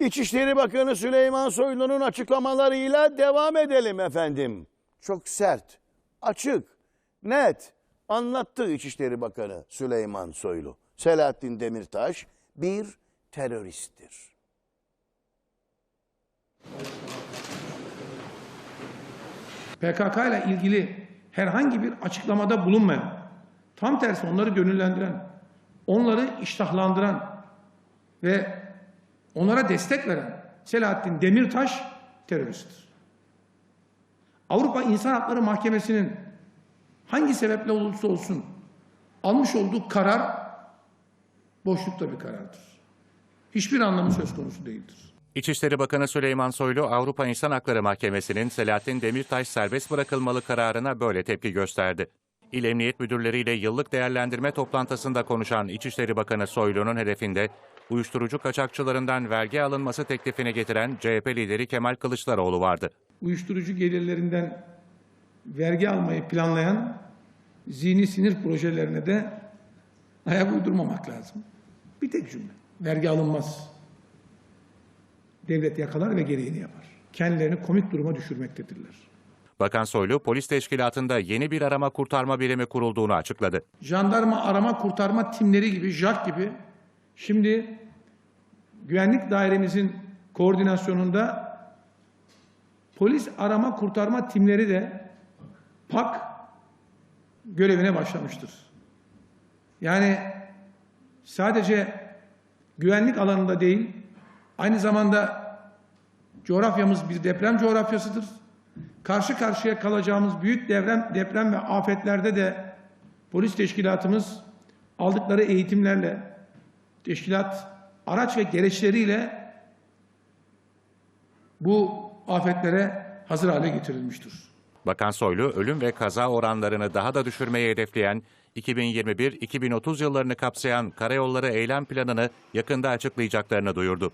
İçişleri Bakanı Süleyman Soylu'nun açıklamalarıyla devam edelim efendim. Çok sert, açık, net anlattı İçişleri Bakanı Süleyman Soylu. Selahattin Demirtaş bir teröristtir. PKK ile ilgili herhangi bir açıklamada bulunmayan, tam tersi onları gönüllendiren, onları iştahlandıran ve onlara destek veren Selahattin Demirtaş teröristtir. Avrupa İnsan Hakları Mahkemesi'nin hangi sebeple olursa olsun almış olduğu karar boşlukta bir karardır. Hiçbir anlamı söz konusu değildir. İçişleri Bakanı Süleyman Soylu, Avrupa İnsan Hakları Mahkemesi'nin Selahattin Demirtaş serbest bırakılmalı kararına böyle tepki gösterdi. İl Emniyet Müdürleriyle yıllık değerlendirme toplantısında konuşan İçişleri Bakanı Soylu'nun hedefinde uyuşturucu kaçakçılarından vergi alınması teklifini getiren CHP lideri Kemal Kılıçdaroğlu vardı. uyuşturucu gelirlerinden vergi almayı planlayan zihni sinir projelerine de ayak uydurmamak lazım. Bir tek cümle. Vergi alınmaz. Devlet yakalar ve gereğini yapar. Kendilerini komik duruma düşürmektedirler. Bakan Soylu, polis teşkilatında yeni bir arama kurtarma birimi kurulduğunu açıkladı. Jandarma arama kurtarma timleri gibi, JAK gibi şimdi güvenlik dairemizin koordinasyonunda polis arama kurtarma timleri de PAK görevine başlamıştır. Yani sadece güvenlik alanında değil, aynı zamanda coğrafyamız bir deprem coğrafyasıdır. Karşı karşıya kalacağımız büyük deprem, deprem ve afetlerde de polis teşkilatımız aldıkları eğitimlerle, teşkilat araç ve gereçleriyle bu afetlere hazır hale getirilmiştir. Bakan Soylu, ölüm ve kaza oranlarını daha da düşürmeyi hedefleyen 2021-2030 yıllarını kapsayan karayolları eylem planını yakında açıklayacaklarını duyurdu.